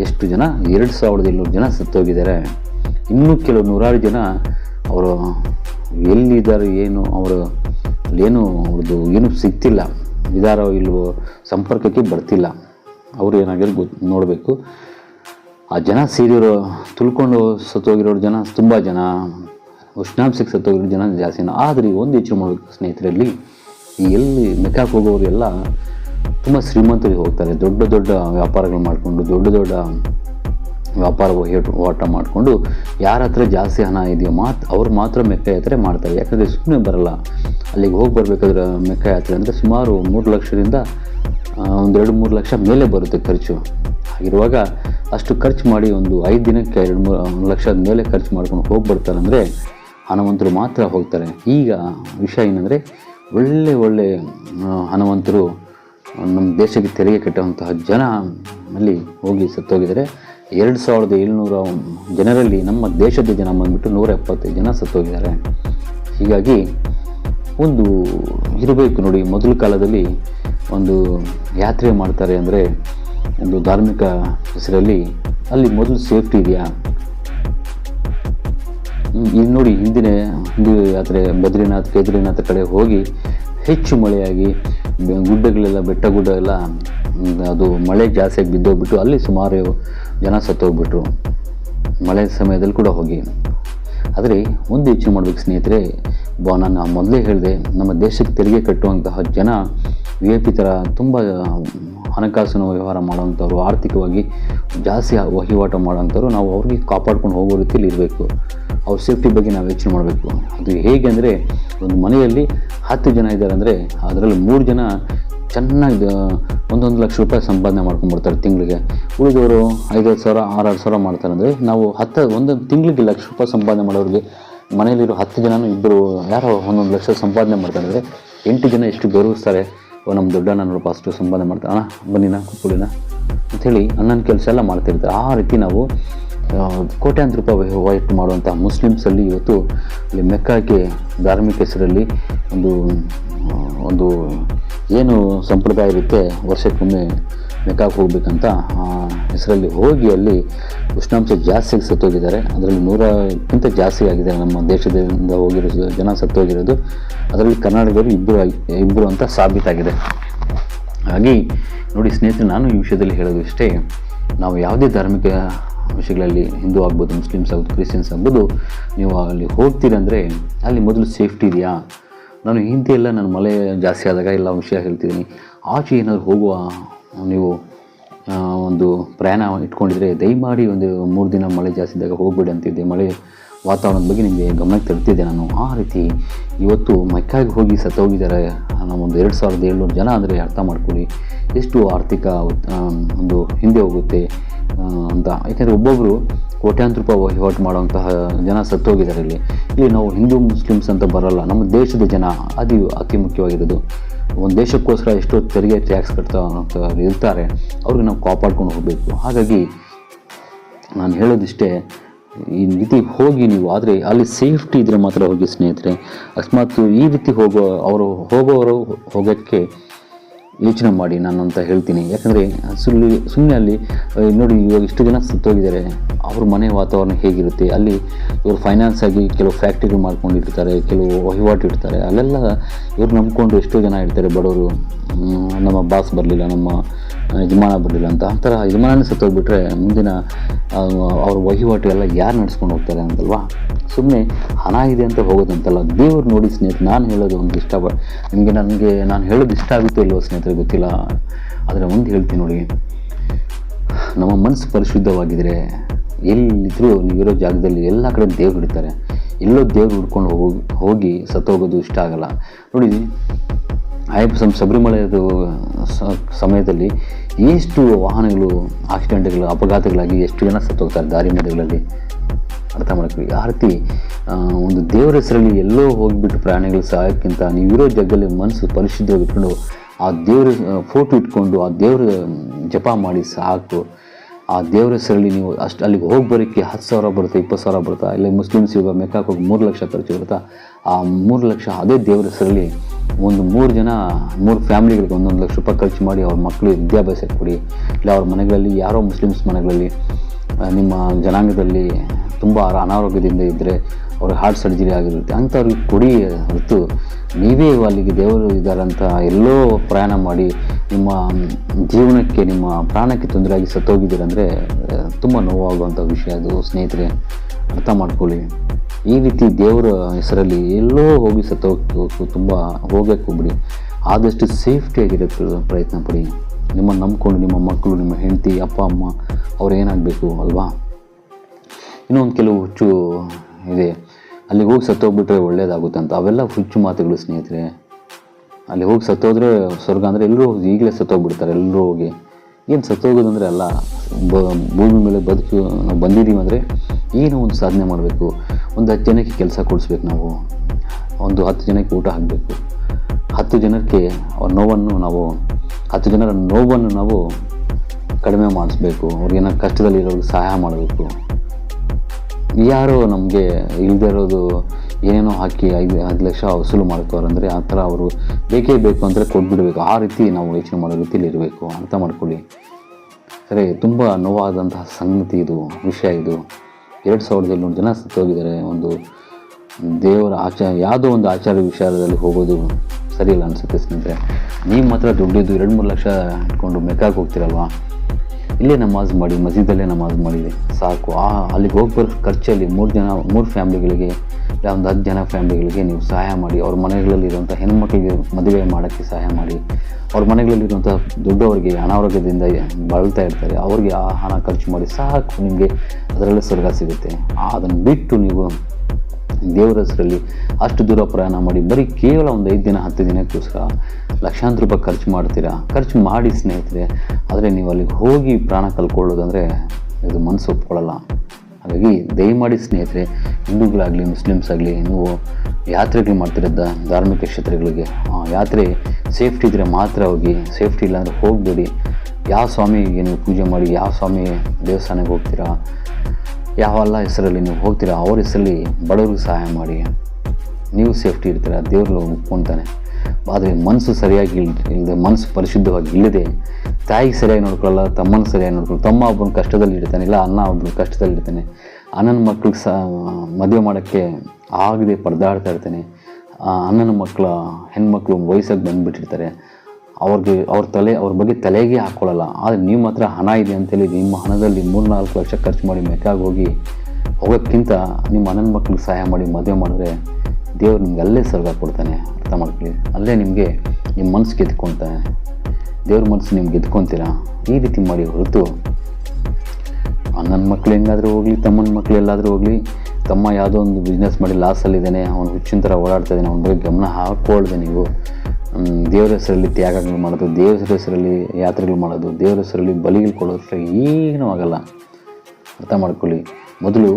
ಎಷ್ಟು ಜನ? ಎರಡು ಸಾವಿರದ ಇನ್ನೂರು ಜನ ಸತ್ತೋಗಿದ್ದಾರೆ. ಇನ್ನೂ ಕೆಲವು ನೂರಾರು ಜನ ಅವರು ಎಲ್ಲಿದ್ದಾರೆ, ಏನು, ಅವರು, ಏನು, ಅವ್ರದ್ದು ಏನು ಸಿಗ್ತಿಲ್ಲ, ಇದಾರೋ ಇಲ್ವೋ, ಸಂಪರ್ಕಕ್ಕೆ ಬರ್ತಿಲ್ಲ. ಅವರು ಏನಾಗಿರೋ ಗೊತ್ತು ನೋಡಬೇಕು. ಆ ಜನ ಸೇರಿರೋ ತುಳ್ಕೊಂಡು ಸತ್ತೋಗಿರೋರು ಜನ, ತುಂಬ ಜನ, ಉಷ್ಣಾಂಶಕ್ಕೆ ಸತ್ತೋಗಿರೋ ಜನ ಜಾಸ್ತಿನ. ಆದರೆ ಒಂದು ಹೆಚ್ಚು ಮಾಡಬೇಕು ಸ್ನೇಹಿತರಲ್ಲಿ, ಎಲ್ಲಿ ಮೆಕ್ಕಾಕ್ ಹೋಗೋರೆಲ್ಲ ತುಂಬ ಶ್ರೀಮಂತರಿಗೆ ಹೋಗ್ತಾರೆ. ದೊಡ್ಡ ದೊಡ್ಡ ವ್ಯಾಪಾರಗಳು ಮಾಡಿಕೊಂಡು, ದೊಡ್ಡ ದೊಡ್ಡ ವ್ಯಾಪಾರ ವಹಿವಾಟ ಮಾಡಿಕೊಂಡು ಯಾರ ಹತ್ರ ಜಾಸ್ತಿ ಹಣ ಇದೆಯೋ ಮಾತ್, ಅವ್ರು ಮಾತ್ರ ಮೆಕ್ಕ ಯಾತ್ರೆ ಮಾಡ್ತಾರೆ. ಯಾಕಂದರೆ ಸುಮ್ಮನೆ ಬರಲ್ಲ. ಅಲ್ಲಿಗೆ ಹೋಗಿ ಬರಬೇಕಾದ್ರೆ ಮೆಕ್ಕ ಯಾತ್ರೆ ಅಂದರೆ ಸುಮಾರು ಮೂರು ಲಕ್ಷದಿಂದ ಒಂದೆರಡು ಮೂರು ಲಕ್ಷ ಮೇಲೆ ಬರುತ್ತೆ ಖರ್ಚು. ಹಾಗಿರುವಾಗ ಅಷ್ಟು ಖರ್ಚು ಮಾಡಿ ಒಂದು ಐದು ದಿನಕ್ಕೆ ಎರಡು ಮೂರು ಒಂದು ಲಕ್ಷದ ಮೇಲೆ ಖರ್ಚು ಮಾಡ್ಕೊಂಡು ಹೋಗಿ ಬರ್ತಾರೆ ಅಂದರೆ ಹಣವಂತರು ಮಾತ್ರ ಹೋಗ್ತಾರೆ. ಈಗ ವಿಷಯ ಏನಂದರೆ ಒಳ್ಳೆ ಒಳ್ಳೆ ಹನುಮಂತರು ನಮ್ಮ ದೇಶಕ್ಕೆ ತೆರಿಗೆ ಕಟ್ಟುವಂತಹ ಜನ ಅಲ್ಲಿ ಹೋಗಿ ಸತ್ತೋಗಿದ್ದಾರೆ. ಎರಡು ಸಾವಿರದ ಏಳ್ನೂರ ಜನರಲ್ಲಿ ನಮ್ಮ ದೇಶದ ಜನ ಬಂದ್ಬಿಟ್ಟು ನೂರ ಎಪ್ಪತ್ತೈದು ಜನ ಸತ್ತೋಗಿದ್ದಾರೆ. ಹೀಗಾಗಿ ಒಂದು ಇರಬೇಕು ನೋಡಿ, ಮೊದಲ ಕಾಲದಲ್ಲಿ ಒಂದು ಯಾತ್ರೆ ಮಾಡ್ತಾರೆ ಅಂದರೆ ಒಂದು ಧಾರ್ಮಿಕ ಹೆಸರಲ್ಲಿ ಅಲ್ಲಿ ಮೊದಲು ಸೇಫ್ಟಿ ಇದೆಯಾ? ಇಲ್ಲಿ ನೋಡಿ ಹಿಂದಿನ ಹಿಂದೂ ಯಾತ್ರೆ, ಬದ್ರಿನಾಥ್, ಕೇದ್ರಿನಾಥ್ ಕಡೆ ಹೋಗಿ ಹೆಚ್ಚು ಮಳೆಯಾಗಿ ಗುಡ್ಡಗಳೆಲ್ಲ, ಬೆಟ್ಟ ಗುಡ್ಡ ಎಲ್ಲ ಅದು ಮಳೆ ಜಾಸ್ತಿಯಾಗಿ ಬಿದ್ದೋಗ್ಬಿಟ್ಟು ಅಲ್ಲಿ ಸುಮಾರು ಜನ ಸತ್ತೋಗ್ಬಿಟ್ರು. ಮಳೆ ಸಮಯದಲ್ಲಿ ಕೂಡ ಹೋಗಿ. ಆದರೆ ಒಂದು ಯೋಚನೆ ಮಾಡ್ಬೇಕು ಸ್ನೇಹಿತರೆ, ಬಾ, ನಾನು ಮೊದಲೇ ಹೇಳಿದೆ, ನಮ್ಮ ದೇಶಕ್ಕೆ ತೆರಿಗೆ ಕಟ್ಟುವಂತಹ ಜನ ವಿ ಐ ಪಿ ಥರ ತುಂಬ, ಹಣಕಾಸಿನ ವ್ಯವಹಾರ ಮಾಡೋವಂಥವ್ರು, ಆರ್ಥಿಕವಾಗಿ ಜಾಸ್ತಿ ವಹಿವಾಟು ಮಾಡುವಂಥವ್ರು ನಾವು ಅವ್ರಿಗೆ ಕಾಪಾಡ್ಕೊಂಡು ಹೋಗೋ ರೀತಿಯಲ್ಲಿ ಇರಬೇಕು. ಅವ್ರ ಸೇಫ್ಟಿ ಬಗ್ಗೆ ನಾವು ಯೋಚನೆ ಮಾಡಬೇಕು. ಅದು ಹೇಗೆ ಅಂದರೆ, ಒಂದು ಮನೆಯಲ್ಲಿ ಹತ್ತು ಜನ ಇದ್ದಾರೆ ಅಂದರೆ, ಅದರಲ್ಲಿ ಮೂರು ಜನ ಚೆನ್ನಾಗಿ ಒಂದೊಂದು ಲಕ್ಷ ರೂಪಾಯಿ ಸಂಪಾದನೆ ಮಾಡ್ಕೊಂಡ್ಬಿಡ್ತಾರೆ ತಿಂಗಳಿಗೆ. ಉಳಿದವರು ಐದೈದು ಸಾವಿರ, ಆರಾರು ಸಾವಿರ ಮಾಡ್ತಾರೆ ಅಂದರೆ, ನಾವು ಹತ್ತು ಒಂದೊಂದು ತಿಂಗಳಿಗೆ ಲಕ್ಷ ರೂಪಾಯಿ ಸಂಪಾದನೆ ಮಾಡೋರಿಗೆ ಮನೆಯಲ್ಲಿರೋ ಹತ್ತು ಜನನೂ ಇಬ್ಬರು ಯಾರೋ ಒಂದೊಂದು ಲಕ್ಷ ಸಂಪಾದನೆ ಮಾಡ್ತಾರೆ ಅಂದರೆ, ಎಂಟು ಜನ ಎಷ್ಟು ಗೌರವಿಸ್ತಾರೆ. ನಮ್ಮ ದೊಡ್ಡಣ್ಣ ನೋಡಪ್ಪ ಅಷ್ಟು ಸಂಪಾದನೆ ಮಾಡ್ತಾರೆ ಅಣ್ಣ ಬನ್ನಿನ ಕೂತ್ಕೊಳ್ಳಿನ ಅಂಥೇಳಿ ಅಣ್ಣನ ಕೆಲಸ ಎಲ್ಲ ಮಾಡ್ತಿರ್ತಾರೆ. ಆ ರೀತಿ ನಾವು ಕೋಟ್ಯಾಂತರ ರೂಪಾಯಿ ವಹಿವಾಟು ಮಾಡುವಂಥ ಮುಸ್ಲಿಮ್ಸಲ್ಲಿ ಇವತ್ತು ಅಲ್ಲಿ ಮೆಕ್ಕಾಕ್ಕೆ, ಧಾರ್ಮಿಕ ಹೆಸರಲ್ಲಿ ಒಂದು ಒಂದು ಏನು ಸಂಪ್ರದಾಯ ಇರುತ್ತೆ, ವರ್ಷಕ್ಕೊಮ್ಮೆ ಮೆಕ್ಕಾಕ್ಕೆ ಹೋಗ್ಬೇಕಂತ ಆ ಹೆಸರಲ್ಲಿ ಹೋಗಿ ಅಲ್ಲಿ ಉಷ್ಣಾಂಶ ಜಾಸ್ತಿ ಸತ್ತೋಗಿದ್ದಾರೆ. ಅದರಲ್ಲಿ ನೂರಕ್ಕಿಂತ ಜಾಸ್ತಿ ಆಗಿದೆ ನಮ್ಮ ದೇಶದಿಂದ ಹೋಗಿರೋ ಜನ ಸತ್ತೋಗಿರೋದು. ಅದರಲ್ಲಿ ಕರ್ನಾಟಕದವರು ಇಬ್ಬರು ಇಬ್ಬರು ಅಂತ ಸಾಬೀತಾಗಿದೆ. ಹಾಗೆ ನೋಡಿ ಸ್ನೇಹಿತರೆ, ನಾನು ಈ ವಿಷಯದಲ್ಲಿ ಹೇಳೋದು ಇಷ್ಟೇ, ನಾವು ಯಾವುದೇ ಧಾರ್ಮಿಕ ವಿಷಯಗಳಲ್ಲಿ ಹಿಂದೂ ಆಗ್ಬೋದು, ಮುಸ್ಲಿಮ್ಸ್ ಆಗ್ಬೋದು, ಕ್ರಿಶ್ಚಿಯನ್ಸ್ ಆಗ್ಬೋದು, ನೀವು ಅಲ್ಲಿ ಹೋಗ್ತೀರಂದರೆ ಅಲ್ಲಿ ಮೊದಲು ಸೇಫ್ಟಿ ಇದೆಯಾ? ನಾನು ಹಿಂದೆ ಎಲ್ಲ ನಾನು ಮಳೆ ಜಾಸ್ತಿ ಆದಾಗ ಎಲ್ಲ ವಿಷಯ ಹೇಳ್ತಿದ್ದೀನಿ. ಆಚೆ ಏನಾದರೂ ಹೋಗುವ ನೀವು ಒಂದು ಪ್ರಯಾಣ ಇಟ್ಕೊಂಡಿದ್ರೆ ದಯಮಾಡಿ ಒಂದು ಮೂರು ದಿನ ಮಳೆ ಜಾಸ್ತಿ ಇದ್ದಾಗ ಹೋಗ್ಬೇಡಿ ಅಂತಿದ್ದೆ ಮಳೆ ವಾತಾವರಣದ ಬಗ್ಗೆ ನಿಮಗೆ ಗಮನಕ್ಕೆ ತರ್ತಿದ್ದೆ ನಾನು. ಆ ರೀತಿ ಇವತ್ತು ಮೆಕ್ಕಾಗಿ ಹೋಗಿ ಸತ್ತೋಗಿದ್ದಾರೆ. ನಮ್ಮೊಂದು ಎರಡು ಸಾವಿರದ ಏಳ್ನೂರು ಜನ ಅಂದರೆ ಅರ್ಥ ಮಾಡ್ಕೊಳ್ಳಿ. ಎಷ್ಟು ಆರ್ಥಿಕ ಒಂದು ಹಿಂದೆ ಹೋಗುತ್ತೆ ಅಂತ. ಯಾಕೆಂದರೆ ಒಬ್ಬೊಬ್ಬರು ಕೋಟ್ಯಾಂತರ ರೂಪಾಯಿ ವಹಿವಾಟು ಮಾಡುವಂತಹ ಜನ ಸತ್ತೋಗಿದ್ದಾರೆ ಇಲ್ಲಿ. ಇಲ್ಲಿ ನಾವು ಹಿಂದೂ ಮುಸ್ಲಿಮ್ಸ್ ಅಂತ ಬರೋಲ್ಲ. ನಮ್ಮ ದೇಶದ ಜನ ಅದು ಅತಿ ಮುಖ್ಯವಾಗಿರೋದು. ಒಂದು ದೇಶಕ್ಕೋಸ್ಕರ ಎಷ್ಟೋ ತೆರಿಗೆ ಟ್ಯಾಕ್ಸ್ ಕಟ್ತಾ ಇರ್ತಾರೆ. ಅವ್ರಿಗೆ ನಾವು ಕಾಪಾಡ್ಕೊಂಡು ಹೋಗಬೇಕು. ಹಾಗಾಗಿ ನಾನು ಹೇಳೋದಿಷ್ಟೇ ಈ ರೀತಿ ಹೋಗಿ ನೀವು, ಆದರೆ ಅಲ್ಲಿ ಸೇಫ್ಟಿ ಇದ್ದರೆ ಮಾತ್ರ ಹೋಗಿ ಸ್ನೇಹಿತರೆ. ಅಕಸ್ಮಾತ್ ಈ ರೀತಿ ಹೋಗೋ ಅವರು ಹೋಗೋರು ಹೋಗೋಕ್ಕೆ ಯೋಚನೆ ಮಾಡಿ ನಾನು ಅಂತ ಹೇಳ್ತೀನಿ. ಯಾಕಂದರೆ ಸುಳ್ಳು ಸುಮ್ಮನೆ ಅಲ್ಲಿ ನೋಡಿ ಇವಾಗ ಇಷ್ಟು ಜನ ಸತ್ತೋಗಿದ್ದಾರೆ. ಅವ್ರ ಮನೆ ವಾತಾವರಣ ಹೇಗಿರುತ್ತೆ? ಅಲ್ಲಿ ಇವರು ಫೈನಾನ್ಸ್ ಆಗಿ ಕೆಲವು ಫ್ಯಾಕ್ಟ್ರಿಗಳು ಮಾಡ್ಕೊಂಡಿರ್ತಾರೆ, ಕೆಲವು ವಹಿವಾಟು ಇರ್ತಾರೆ ಅಲ್ಲೆಲ್ಲ ಇವ್ರು ನಂಬ್ಕೊಂಡು ಎಷ್ಟೋ ಜನ ಇರ್ತಾರೆ ಬಡವರು. ನಮ್ಮ ಬಾಸ್ ಬರಲಿಲ್ಲ, ನಮ್ಮ ಯಜಮಾನ ಬರಲಿಲ್ಲ ಅಂತ. ಆ ಥರ ಯಜಮಾನನೇ ಸತ್ತೋಗ್ಬಿಟ್ರೆ ಮುಂದಿನ ಅವ್ರ ವಹಿವಾಟು ಎಲ್ಲ ಯಾರು ನಡೆಸ್ಕೊಂಡು ಹೋಗ್ತಾರೆ ಅಂತಲ್ವಾ? ಸುಮ್ಮನೆ ಹಣ ಇದೆ ಅಂತ ಹೋಗೋದಂತಲ್ಲ, ದೇವ್ರು ನೋಡಿ ಸ್ನೇಹಿತರೆ, ನಾನು ಹೇಳೋದು ಒಂದು ಇಷ್ಟ ನಿಮಗೆ ನನಗೆ, ನಾನು ಹೇಳೋದು ಇಷ್ಟ ಆಗುತ್ತೋ ಇಲ್ಲವೋ ಸ್ನೇಹಿತರೆ ಗೊತ್ತಿಲ್ಲ. ಆದರೆ ಒಂದು ಹೇಳ್ತೀನಿ ನೋಡಿ, ನಮ್ಮ ಮನಸ್ಸು ಪರಿಶುದ್ಧವಾಗಿದ್ದರೆ ಎಲ್ಲಿದ್ದರೂ ನೀವಿರೋ ಜಾಗದಲ್ಲಿ ಎಲ್ಲ ಕಡೆ ದೇವ್ರು ಹಿಡಿತಾರೆ ಎಲ್ಲೋ ದೇವ್ರು ಹುಡ್ಕೊಂಡು ಹೋಗಿ ಹೋಗಿ ಸತ್ತೋಗೋದು ಇಷ್ಟ ಆಗಲ್ಲ. ನೋಡಿ ಅಯ್ಯಪ್ಪ ಸಂ ಶಬರಿಮಲೆದು ಸ- ಸಮಯದಲ್ಲಿ ಎಷ್ಟು ವಾಹನಗಳು ಆಕ್ಸಿಡೆಂಟ್ಗಳು ಅಪಘಾತಗಳಾಗಿ ಎಷ್ಟು ಜನ ಸತ್ತೋಗ್ತಾರೆ, ದಾರಿ ಮಧ್ಯಗಳಲ್ಲಿ ಅರ್ಥ ಮಾಡ್ಕೊಳ್ಳಿ. ಆ ರೀತಿ ಒಂದು ದೇವರ ಹೆಸರಲ್ಲಿ ಎಲ್ಲೋ ಹೋಗಿಬಿಟ್ಟು ಪ್ರಾಣಿಗಳು ಸಹಾಯಕ್ಕಿಂತ ನೀವಿರೋ ಜಗದಲ್ಲಿ ಮನಸ್ಸು ಪರಿಶುದ್ಧವಾಗಿಟ್ಕೊಂಡು ಆ ದೇವರ ಫೋಟೋ ಇಟ್ಕೊಂಡು ಆ ದೇವರ, ಜಪ ಮಾಡಿ ಸಾಕು. ಆ ದೇವರ ಹೆಸರಲ್ಲಿ ನೀವು ಅಷ್ಟು ಅಲ್ಲಿಗೆ ಹೋಗಿ ಬರೋಕ್ಕೆ ಹತ್ತು ಸಾವಿರ ಬರುತ್ತೆ, ಇಪ್ಪತ್ತು ಸಾವಿರ ಬರುತ್ತಾ? ಇಲ್ಲ ಮುಸ್ಲಿಮ್ಸ್ ಇವಾಗ ಮೆಕ್ಕಾಕ್ ಹೋಗಿ ಮೂರು ಲಕ್ಷ ಖರ್ಚು ಬರುತ್ತಾ? ಆ ಮೂರು ಲಕ್ಷ ಅದೇ ದೇವರ ಹೆಸರಲ್ಲಿ ಒಂದು ಮೂರು ಜನ, ಮೂರು ಫ್ಯಾಮಿಲಿಗಳಿಗೆ ಒಂದೊಂದು ಲಕ್ಷ ರೂಪಾಯಿ ಖರ್ಚು ಮಾಡಿ ಅವ್ರ ಮಕ್ಕಳು ವಿದ್ಯಾಭ್ಯಾಸ ಕೊಡಿ. ಇಲ್ಲ, ಅವ್ರ ಮನೆಗಳಲ್ಲಿ ಯಾರೋ ಮುಸ್ಲಿಮ್ಸ್ ಮನೆಗಳಲ್ಲಿ, ನಿಮ್ಮ ಜನಾಂಗದಲ್ಲಿ ತುಂಬ ಅನಾರೋಗ್ಯದಿಂದ ಇದ್ದರೆ ಅವ್ರಿಗೆ ಹಾರ್ಟ್ ಸರ್ಜರಿ ಆಗಿರುತ್ತೆ. ಅಂಥವ್ರಿಗೆ ಕೊಡಿ ಹೊರತು ನೀವೇ ಅಲ್ಲಿಗೆ ದೇವರು ಇದ್ದಾರಂತ ಎಲ್ಲೋ ಪ್ರಯಾಣ ಮಾಡಿ ನಿಮ್ಮ ಜೀವನಕ್ಕೆ, ನಿಮ್ಮ ಪ್ರಾಣಕ್ಕೆ ತೊಂದರೆಯಾಗಿ ಸತ್ತೋಗಿದ್ದೀರಂದರೆ ತುಂಬ ನೋವಾಗುವಂಥ ವಿಷಯ ಅದು. ಸ್ನೇಹಿತರೆ, ಅರ್ಥ ಮಾಡ್ಕೊಳ್ಳಿ. ಈ ರೀತಿ ದೇವರ ಹೆಸರಲ್ಲಿ ಎಲ್ಲೋ ಹೋಗಿ ಸತ್ತೋಗ್ತು ತುಂಬ ಹೋಗಬೇಕು ಬಿಡಿ. ಆದಷ್ಟು ಸೇಫ್ಟಿಯಾಗಿರೋಕ್ಕೆ ಪ್ರಯತ್ನ ಪಡಿ. ನಿಮ್ಮನ್ನು ನಂಬ್ಕೊಂಡು, ನಿಮ್ಮ ಮಕ್ಕಳು, ನಿಮ್ಮ ಹೆಂಡತಿ, ಅಪ್ಪ, ಅಮ್ಮ, ಅವ್ರು ಏನಾಗಬೇಕು ಅಲ್ವಾ? ಇನ್ನೊಂದು ಕೆಲವು ಹುಚ್ಚು ಇದೆ. ಅಲ್ಲಿಗೆ ಹೋಗಿ ಸತ್ತೋಗ್ಬಿಟ್ರೆ ಅಂತ. ಅವೆಲ್ಲ ಹುಚ್ಚು ಮಾತುಗಳು ಸ್ನೇಹಿತರೆ. ಅಲ್ಲಿ ಹೋಗಿ ಸತ್ತೋದ್ರೆ ಸ್ವರ್ಗ ಅಂದರೆ ಎಲ್ಲರೂ ಹೋಗಿ ಈಗಲೇ ಸತ್ತೋಗ್ಬಿಡ್ತಾರೆ ಎಲ್ಲರೂ ಹೋಗಿ. ಏನು ಸತ್ತೋಗೋದಂದರೆ ಅಲ್ಲ, ಬ ಭೂಮಿ ಮೇಲೆ ಬದುಕು ನಾವು ಬಂದಿದ್ದೀವಿ ಅಂದರೆ ಏನೋ ಒಂದು ಸಾಧನೆ ಮಾಡಬೇಕು. ಒಂದು ಹತ್ತು ಜನಕ್ಕೆ ಕೆಲಸ ಕೊಡಿಸ್ಬೇಕು ನಾವು. ಒಂದು ಹತ್ತು ಜನಕ್ಕೆ ಊಟ ಹಾಕಬೇಕು. ಹತ್ತು ಜನಕ್ಕೆ ಅವ್ರ ನೋವನ್ನು ನಾವು ಹತ್ತು ಜನರ ನೋವನ್ನು ನಾವು ಕಡಿಮೆ ಮಾಡಿಸ್ಬೇಕು. ಅವ್ರಿಗೇನೋ ಕಷ್ಟದಲ್ಲಿರೋರಿಗೆ ಸಹಾಯ ಮಾಡಬೇಕು. ಯಾರೋ ನಮಗೆ ಇಲ್ಲದೆ ಇರೋದು ಏನೇನೋ ಹಾಕಿ ಐದು ಹತ್ತು ಲಕ್ಷ ವಸೂಲು ಮಾಡ್ಕೋರಂದರೆ ಆ ಥರ ಅವರು ಬೇಕೇ ಬೇಕು ಅಂದರೆ ಕೊಟ್ಬಿಡಬೇಕು. ಆ ರೀತಿ ನಾವು ಯೋಚನೆ ಮಾಡೋ ರೀತಿಯಲ್ಲಿ ಇರಬೇಕು. ಅರ್ಥ ಮಾಡ್ಕೊಳ್ಳಿ. ಸರಿ, ತುಂಬ ನೋವಾದಂತಹ ಸಂಗತಿ ಇದು, ವಿಷಯ ಇದು. ಎರಡು ಸಾವಿರದ ಏಳ್ನೂರು ಜನ ಸತ್ತೋಗಿದ್ದಾರೆ. ಒಂದು ದೇವರ ಆಚಾರ, ಯಾವುದೋ ಒಂದು ಆಚಾರ ವಿಚಾರದಲ್ಲಿ ಹೋಗೋದು ಸರಿ ಇಲ್ಲ ಅನಿಸುತ್ತೆ ಸ್ನೇಹಿತರೆ. ನೀವು ಮಾತ್ರ ದುಡ್ಡಿದ್ದು ಎರಡು ಮೂರು ಲಕ್ಷ ಇಟ್ಕೊಂಡು ಮೆಕ್ಕಾಗಿ ಹೋಗ್ತಿರಲ್ವಾ? ಇಲ್ಲೇ ನಮಾಜ್ ಮಾಡಿ ಮಸೀದಲ್ಲೇ ನಮಾಜ್ ಮಾಡಿದೆ. ಸಾಕು. ಆ ಅಲ್ಲಿಗೆ ಹೋಗಿ ಬರೋ, ಖರ್ಚಲ್ಲಿ ಮೂರು ಜನ, ಮೂರು ಫ್ಯಾಮ್ಲಿಗಳಿಗೆ, ಇಲ್ಲ ಒಂದು ಹತ್ತು ಜನ ಫ್ಯಾಮ್ಲಿಗಳಿಗೆ ನೀವು ಸಹಾಯ ಮಾಡಿ. ಅವ್ರ ಮನೆಗಳಲ್ಲಿರುವಂಥ ಹೆಣ್ಮಕ್ಳಿಗೆ ಮದುವೆ ಮಾಡೋಕ್ಕೆ ಸಹಾಯ ಮಾಡಿ. ಅವ್ರ ಮನೆಗಳಲ್ಲಿರುವಂಥ ದೊಡ್ಡವರಿಗೆ ಅನಾರೋಗ್ಯದಿಂದ ಬಳಲ್ತಾ ಇರ್ತಾರೆ. ಅವ್ರಿಗೆ ಆ ಹಣ ಖರ್ಚು ಮಾಡಿ ಸಾಕು. ನಿಮಗೆ ಅದರಲ್ಲೇ ಸ್ವರ್ಗ ಸಿಗುತ್ತೆ. ಅದನ್ನು ಬಿಟ್ಟು ನೀವು ದೇವರ ಹೆಸರಲ್ಲಿ ಅಷ್ಟು ದೂರ ಪ್ರಯಾಣ ಮಾಡಿ, ಬರೀ ಕೇವಲ ಒಂದು ಐದು ದಿನ, ಹತ್ತು ದಿನಕ್ಕೋಸ್ಕರ ಲಕ್ಷಾಂತರ ರೂಪಾಯಿ ಖರ್ಚು ಮಾಡ್ತೀರಾ? ಖರ್ಚು ಮಾಡಿ ಸ್ನೇಹಿತರೆ, ಆದರೆ ನೀವು ಅಲ್ಲಿಗೆ ಹೋಗಿ ಪ್ರಾಣ ಕಲ್ಕೊಳ್ಳೋದಂದರೆ ಇದು ಮನಸ್ಸು ಒಪ್ಕೊಳ್ಳಲ್ಲ. ಹಾಗಾಗಿ ದಯಮಾಡಿ ಸ್ನೇಹಿತರೆ, ಹಿಂದೂಗಳಾಗಲಿ, ಮುಸ್ಲಿಮ್ಸ್ ಆಗಲಿ, ನೀವು ಯಾತ್ರೆಗಳು ಮಾಡ್ತಿರೋದ ಧಾರ್ಮಿಕ ಕ್ಷೇತ್ರಗಳಿಗೆ ಯಾತ್ರೆ ಸೇಫ್ಟಿ ಇದ್ದರೆ ಮಾತ್ರ ಹೋಗಿ, ಸೇಫ್ಟಿ ಇಲ್ಲಾಂದರೆ ಹೋಗಬೇಡಿ. ಯಾವ ಸ್ವಾಮಿಗೆ ನೀವು ಪೂಜೆ ಮಾಡಿ, ಯಾವ ಸ್ವಾಮಿ ದೇವಸ್ಥಾನಕ್ಕೆ ಹೋಗ್ತೀರಾ? ಯಾವೆಲ್ಲ ಹೆಸರಲ್ಲಿ ನೀವು ಹೋಗ್ತೀರಾ, ಅವ್ರ ಹೆಸರಲ್ಲಿ ಬಡವ್ರಿಗೆ ಸಹಾಯ ಮಾಡಿ. ನೀವು ಸೇಫ್ಟಿ ಇರ್ತೀರ, ದೇವರು ಒಪ್ಕೊತಾನೆ ಆದರೆ ಮನಸ್ಸು ಸರಿಯಾಗಿ ಇಲ್ ಇಲ್ಲದೆ ಮನಸ್ಸು ಪರಿಶುದ್ಧವಾಗಿ ಇಲ್ಲದೆ ತಾಯಿಗೆ ಸರಿಯಾಗಿ ನೋಡ್ಕೊಳ್ಳಲ್ಲ ತಮ್ಮನ ಸರಿಯಾಗಿ ನೋಡ್ಕೊಳ್ಳ ತಮ್ಮ ಒಬ್ಬನ ಕಷ್ಟದಲ್ಲಿ ಇಡ್ತಾನೆ ಇಲ್ಲ ಅಣ್ಣ ಒಬ್ಬನ ಕಷ್ಟದಲ್ಲಿ ಇಡ್ತಾನೆ ಅಣ್ಣನ ಮಕ್ಳಿಗೆ ಸಹ, ಮದುವೆ ಮಾಡೋಕ್ಕೆ ಆಗದೆ ಪರದಾಡ್ತಾ ಇರ್ತಾನೆ. ಅಣ್ಣನ ಮಕ್ಕಳ ಹೆಣ್ಮಕ್ಳು ವಯಸ್ಸಾಗಿ ಬಂದುಬಿಟ್ಟಿರ್ತಾರೆ. ಅವ್ರಿಗೆ ಅವ್ರ ತಲೆ, ಅವ್ರ ಬಗ್ಗೆ ತಲೆಗೆ ಹಾಕ್ಕೊಳ್ಳಲ್ಲ ಆದರೆ ನೀವು ಮಾತ್ರ ಹಣ ಇದೆ ಅಂತೇಳಿ ನಿಮ್ಮ ಹಣದಲ್ಲಿ ಮೂರು ನಾಲ್ಕು ಲಕ್ಷ ಖರ್ಚು ಮಾಡಿ ಮೆಕ್ಕಾಗಿ ಹೋಗಿ ಹೋಗೋಕ್ಕಿಂತ ನಿಮ್ಮ ಅಣ್ಣನ ಮಕ್ಳಿಗೆ ಸಹಾಯ ಮಾಡಿ, ಮದುವೆ ಮಾಡಿದ್ರೆ ದೇವ್ರು ನಿಮ್ಗೆ ಅಲ್ಲೇ ಸ್ವರ್ಗ ಕೊಡ್ತಾನೆ, ಅರ್ಥ ಮಾಡ್ಕೊಳ್ಳಿ. ಅಲ್ಲೇ ನಿಮಗೆ ನಿಮ್ಮ ಮನಸ್ಸು ಗೆದ್ಕೊತಾನೆ ದೇವ್ರ ಮನಸ್ಸು ನಿಮ್ಗೆ ಗೆದ್ಕೊತೀರ ಈ ರೀತಿ ಮಾಡಿ ಹೊರತು ಅಣ್ಣನ ಮಕ್ಳು ಹೆಂಗಾದರೂ ಹೋಗಲಿ, ತಮ್ಮನ ಮಕ್ಕಳು ಎಲ್ಲಾದರೂ ಹೋಗಲಿ, ತಮ್ಮ ಯಾವುದೋ ಒಂದು ಬಿಸ್ನೆಸ್ ಮಾಡಿ ಲಾಸಲ್ಲಿದ್ದಾನೆ ಅವನು ಹುಚ್ಚಿನ ಥರ ಓಡಾಡ್ತಾ ಇದ್ದಾನೆ, ಅವನ ಬಗ್ಗೆ ಗಮನ ಹಾಕ್ಕೊಳ್ದೆ ನೀವು. ದೇವ್ರ ಹೆಸರಲ್ಲಿ ತ್ಯಾಗಗಳು ಮಾಡೋದು, ದೇವರ ಹೆಸರಲ್ಲಿ ಯಾತ್ರೆಗಳು ಮಾಡೋದು, ದೇವರ ಹೆಸರಲ್ಲಿ ಬಲಿಗಳು ಕೊಡೋದ್ರೆ ಏನೂ ಆಗಲ್ಲ. ಅರ್ಥ ಮಾಡ್ಕೊಳ್ಳಿ. ಮೊದಲು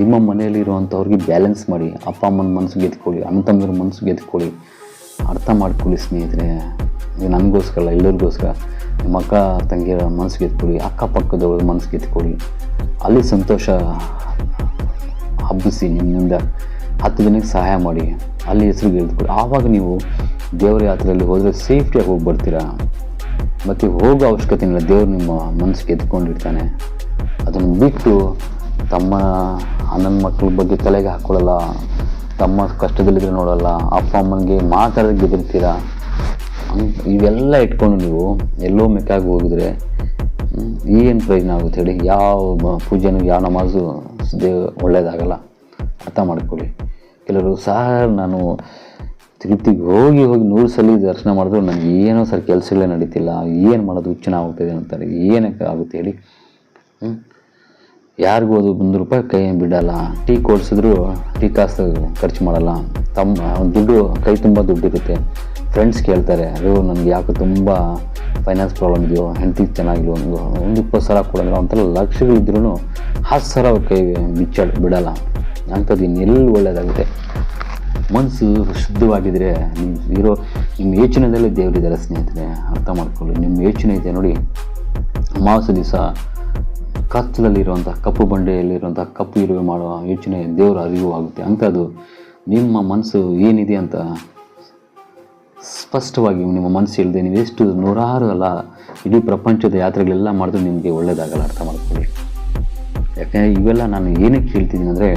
ನಿಮ್ಮ ಮನೆಯಲ್ಲಿ ಇರುವಂಥವ್ರಿಗೆ ಬ್ಯಾಲೆನ್ಸ್ ಮಾಡಿ, ಅಪ್ಪ ಅಮ್ಮನ ಮನಸ್ಸು ಗೆದ್ಕೊಳ್ಳಿ ಅಣ್ಣ ತಮ್ಮನ ಮನಸ್ಸು ಗೆದ್ಕೊಳ್ಳಿ ಅರ್ಥ ಮಾಡ್ಕೊಳ್ಳಿ ಸ್ನೇಹಿತರೆ. ಇದು ನನಗೋಸ್ಕರ ಎಲ್ಲರಿಗೋಸ್ಕರ. ನಿಮ್ಮ ಅಕ್ಕ, ತಂಗಿಯರ ಮನಸ್ಸು ಗೆದ್ಕೊಳ್ಳಿ ಅಕ್ಕಪಕ್ಕದವ್ರ ಮನಸ್ಸು ಗೆದ್ಕೊಳ್ಳಿ ಅಲ್ಲಿ ಸಂತೋಷ ಹಬ್ಬಿಸಿ, ನಿಮ್ಮಿಂದ ಹತ್ತು ಜನಕ್ಕೆ ಸಹಾಯ ಮಾಡಿ, ಅಲ್ಲಿ ಹೆಸರು ಗೆದ್ಕೊಳ್ಳಿ ಆವಾಗ ನೀವು ದೇವರ ಯಾತ್ರೆಯಲ್ಲಿ ಹೋದರೆ ಸೇಫ್ಟಿಯಾಗಿ ಹೋಗಿ ಬರ್ತೀರಾ? ಮತ್ತು ಹೋಗೋ ಅವಶ್ಯಕತೆ ಇಲ್ಲ, ದೇವರು ನಿಮ್ಮ ಮನಸ್ಸಿಗೆ ಎತ್ಕೊಂಡಿರ್ತಾನೆ. ಅದನ್ನು ಬಿಟ್ಟು ತಮ್ಮ ಅಣ್ಣನ ಮಕ್ಕಳ ಬಗ್ಗೆ ತಲೆಗೆ ಹಾಕ್ಕೊಳ್ಳಲ್ಲ ತಮ್ಮ ಕಷ್ಟದಲ್ಲಿದ್ರೆ ನೋಡಲ್ಲ, ಅಪ್ಪ ಅಮ್ಮನಿಗೆ ಮಾತಾಡೋದಕ್ಕೆ ಬೆದರ್ತೀರಾ? ಇವೆಲ್ಲ ಇಟ್ಕೊಂಡು ನೀವು ಎಲ್ಲೋ ಮೆಕ್ಕಾಗಿ ಹೋಗಿದ್ರೆ ಏನು ಪ್ರಯೋಜನ ಆಗುತ್ತೆ ಹೇಳಿ? ಯಾವ ಪೂಜೆನೂ, ಯಾವ ನಮಾಜು ದೇವ್ ಒಳ್ಳೆಯದಾಗಲ್ಲ ಅರ್ಥ ಮಾಡ್ಕೊಳ್ಳಿ. ಕೆಲವರು ಸಹ ನಾನು ತಿರುಪ್ತಿಗೆ ಹೋಗಿ ಹೋಗಿ ನೂರು ಸಲ ದರ್ಶನ ಮಾಡಿದ್ರು ನನಗೆ ಏನೋ ಸರ್ ಕೆಲಸಗಳೇ ನಡೀತಿಲ್ಲ, ಏನು ಮಾಡೋದು ಹುಚ್ಚನ ಆಗುತ್ತೆ ಅಂತಾರೆ. ಏನಕ್ಕೆ ಆಗುತ್ತೆ ಹೇಳಿ? ಹ್ಞೂ ಯಾರಿಗೂ ಅದು ಒಂದು ರೂಪಾಯಿ ಕೈ ಬಿಡಲ್ಲ. ಟೀ ಕೊಡಿಸಿದ್ರು, ಟೀ ಕಾಸು ಖರ್ಚು ಮಾಡಲ್ಲ. ತಮ್ಮ ದುಡ್ಡು, ಕೈ ತುಂಬ ದುಡ್ಡಿರುತ್ತೆ. ಫ್ರೆಂಡ್ಸ್ ಕೇಳ್ತಾರೆ ಅದು ನನಗೆ ಯಾಕೆ ತುಂಬ ಫೈನಾನ್ಸ್ ಪ್ರಾಬ್ಲಮ್ ಇದೆಯೋ, ಹೆಂಡತಿ ಚೆನ್ನಾಗಿಲ್ಲ ಒಂದು ಒಂದು ಇಪ್ಪತ್ತು ಸಾವಿರ ಕೊಡೋಲ್ಲ ಒಂಥರ ಲಕ್ಷಗಳಿದ್ರೂ ಹತ್ತು ಸಾವಿರ ಅವ್ರ ಕೈ ಬಿಚ್ಚಾಡ ಬಿಡಲ್ಲ. ಅಂಥದ್ದು ಇನ್ನೆಲ್ಲಿ ಒಳ್ಳೆಯದಾಗುತ್ತೆ ಮನಸ್ಸು ಶುದ್ಧವಾಗಿದ್ದರೆ ನಿಮ್ಮ ಇರೋ, ನಿಮ್ಮ ಯೋಚನೆದಲ್ಲೇ ದೇವರಿದ್ದಾರೆ ಸ್ನೇಹಿತರೆ, ಅರ್ಥ ಮಾಡ್ಕೊಳ್ಳಿ. ನಿಮ್ಮ ಯೋಚನೆ ಇದೆ ನೋಡಿ ಮಾಸ ದಿವಸ ಕತ್ತಲಲ್ಲಿರುವಂಥ ಕಪ್ಪು ಬಂಡೆಯಲ್ಲಿರುವಂಥ ಕಪ್ಪು ಇರುವೆ ಮಾಡುವ ಯೋಚನೆ ದೇವರ ಅರಿವು ಆಗುತ್ತೆ. ಅಂಥದ್ದು ನಿಮ್ಮ ಮನಸ್ಸು ಏನಿದೆ ಅಂತ ಸ್ಪಷ್ಟವಾಗಿ ನಿಮ್ಮ ಮನಸ್ಸು ಇಲ್ಲದೆ ನೀವು ಎಷ್ಟು ನೂರಾರು ಅಲ್ಲ, ಇಡೀ ಪ್ರಪಂಚದ ಯಾತ್ರೆಗಳೆಲ್ಲ ಮಾಡಿದ್ರು ನಿಮಗೆ ಒಳ್ಳೆಯದಾಗಲ್ಲ ಅರ್ಥ ಮಾಡ್ಕೊಳ್ಳಿ. ಯಾಕೆಂದರೆ ಇವೆಲ್ಲ ನಾನು ಏನಕ್ಕೆ ಹೇಳ್ತಿದ್ದೀನಿ ಅಂದರೆ,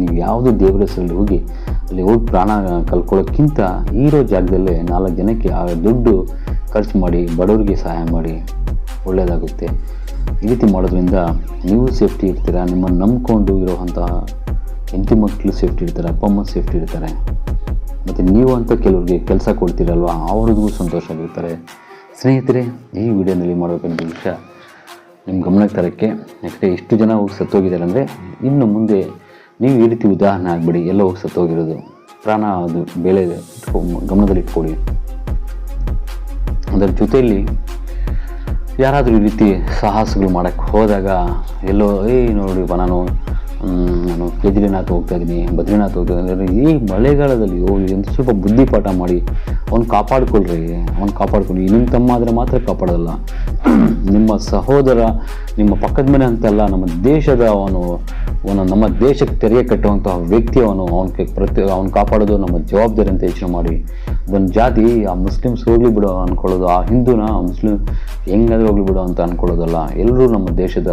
ನೀವು ಯಾವುದೋ ದೇವರ ಹೆಸರಲ್ಲಿ ಹೋಗಿ ಅಲ್ಲಿ ಹೋಗಿ ಪ್ರಾಣ ಕಲ್ಕೊಳ್ಳೋಕ್ಕಿಂತ ಇರೋ ಜಾಗದಲ್ಲೇ ನಾಲ್ಕು ಜನಕ್ಕೆ ಆ ದುಡ್ಡು ಖರ್ಚು ಮಾಡಿ ಬಡವರಿಗೆ ಸಹಾಯ ಮಾಡಿ ಒಳ್ಳೆಯದಾಗುತ್ತೆ. ಈ ರೀತಿ ಮಾಡೋದ್ರಿಂದ ನೀವು ಸೇಫ್ಟಿ ಇರ್ತೀರ? ನಿಮ್ಮನ್ನು ನಂಬ್ಕೊಂಡು ಇರೋವಂತಹ ಹೆಂಡತಿ ಮಕ್ಕಳು ಸೇಫ್ಟಿ ಇರ್ತಾರೆ, ಅಪ್ಪ ಅಮ್ಮ ಸೇಫ್ಟಿ ಇರ್ತಾರೆ. ಮತ್ತು ನೀವು ಅಂತ ಕೆಲವ್ರಿಗೆ ಕೆಲಸ ಕೊಡ್ತೀರಲ್ವ? ಅವ್ರಿಗೂ ಸಂತೋಷ ಆಗಿರ್ತಾರೆ. ಸ್ನೇಹಿತರೆ, ಈ ವಿಡಿಯೋನಲ್ಲಿ ಮಾಡಬೇಕಂತ ವಿಷಯ ನಿಮ್ಮ ಗಮನಕ್ಕೆ ತರೋಕ್ಕೆ ಎಷ್ಟು ಜನ ಹೋಗಿ ಸತ್ತೋಗಿದ್ದಾರೆ ಅಂದರೆ ಇನ್ನು ಮುಂದೆ ನೀವು ಈ ರೀತಿ ಉದಾಹರಣೆ ಆಗಬೇಡಿ, ಎಲ್ಲ ಸತ್ತೋಗಿರೋದು. ಪ್ರಾಣ ಅದು ಬೆಳೆ ಗಮನದಲ್ಲಿ ಇಟ್ಕೊಳ್ಳಿ ಅದರ ಜೊತೆಯಲ್ಲಿ ಯಾರಾದರೂ ಈ ರೀತಿ ಸಾಹಸಗಳು ಮಾಡೋಕ್ಕೆ ಹೋದಾಗ ಎಲ್ಲೋ ಏಯ್ ನೋಡಿ ನಾನು ನಾನು ಕೇದ್ರಿನಾಥ್ ಹೋಗ್ತಾ ಇದ್ದೀನಿ ಬದ್ರಿನಾಥ್ ಹೋಗ್ತಾ ಇದ್ದೀನಿ. ಈ ಮಳೆಗಾಲದಲ್ಲಿ ಹೋಗಿ ಒಂದು ಸ್ವಲ್ಪ ಬುದ್ಧಿಪಾಠ ಮಾಡಿ ಅವ್ನು ಕಾಪಾಡ್ಕೊಳ್ರಿ, ಅವ್ನು ಕಾಪಾಡ್ಕೊಳ್ಳಿ ನಿಮ್ಮ ತಮ್ಮ ಆದರೆ ಮಾತ್ರ ಕಾಪಾಡೋಲ್ಲ. ನಿಮ್ಮ ಸಹೋದರ, ನಿಮ್ಮ ಪಕ್ಕದ ಮನೆ ಅಂತಲ್ಲ, ನಮ್ಮ ದೇಶದ ಅವನು ಅವನು ನಮ್ಮ ದೇಶಕ್ಕೆ ತೆರಿಗೆ ಕಟ್ಟುವಂಥ ವ್ಯಕ್ತಿ ಅವನು. ಅವನಿಗೆ ಪ್ರತಿ, ಅವ್ನು ಕಾಪಾಡೋದು ನಮ್ಮ ಜವಾಬ್ದಾರಿ ಅಂತ ಯೋಚನೆ ಮಾಡಿ. ಅದೊಂದು ಜಾತಿ ಆ ಮುಸ್ಲಿಮ್ಸ್ ಹೋಗ್ಲಿ ಬಿಡು ಅಂದ್ಕೊಳ್ಳೋದು ಆ ಹಿಂದೂನ ಆ ಮುಸ್ಲಿಮ್ ಹೆಂಗಾದ್ರೂ ಹೋಗ್ಲಿ ಬಿಡು ಅಂತ ಅಂದ್ಕೊಳ್ಳೋದಲ್ಲ ಎಲ್ಲರೂ ನಮ್ಮ ದೇಶದ,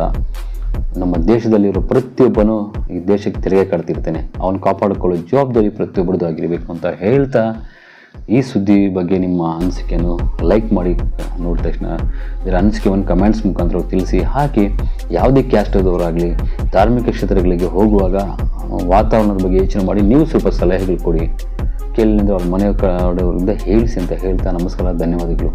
ನಮ್ಮ ದೇಶದಲ್ಲಿರೋ ಪ್ರತಿಯೊಬ್ಬನು ಈ ದೇಶಕ್ಕೆ ತೆರಿಗೆ ಕಟ್ತಿರ್ತಾನೆ. ಅವನು ಕಾಪಾಡಿಕೊಳ್ಳೋ ಜವಾಬ್ದಾರಿ ಪ್ರತಿಯೊಬ್ಬರದ್ದು ಆಗಿರಬೇಕು ಅಂತ ಹೇಳ್ತಾ ಈ ಸುದ್ದಿ ಬಗ್ಗೆ ನಿಮ್ಮ ಅನಿಸಿಕೆಯನ್ನು ಲೈಕ್ ಮಾಡಿ ನೋಡಿದ ತಕ್ಷಣ ಇದರ ಅನಿಸಿಕೆಯನ್ನು ಕಮೆಂಟ್ಸ್ ಮುಖಾಂತರ ತಿಳಿಸಿ ಹಾಕಿ ಯಾವುದೇ ಕ್ಯಾಸ್ಟದವರಾಗಲಿ ಧಾರ್ಮಿಕ ಕ್ಷೇತ್ರಗಳಿಗೆ ಹೋಗುವಾಗ ವಾತಾವರಣದ ಬಗ್ಗೆ ಯೋಚನೆ ಮಾಡಿ, ನೀವು ಸ್ವಲ್ಪ ಸಲಹೆಗಳು ಕೊಡಿ. ಕೇಳಿನಿಂದ ಅವ್ರ ಮನೆಯ ಹೇಳಿಸಿ ಅಂತ ಹೇಳ್ತಾ ನಮಸ್ಕಾರ, ಧನ್ಯವಾದಗಳು.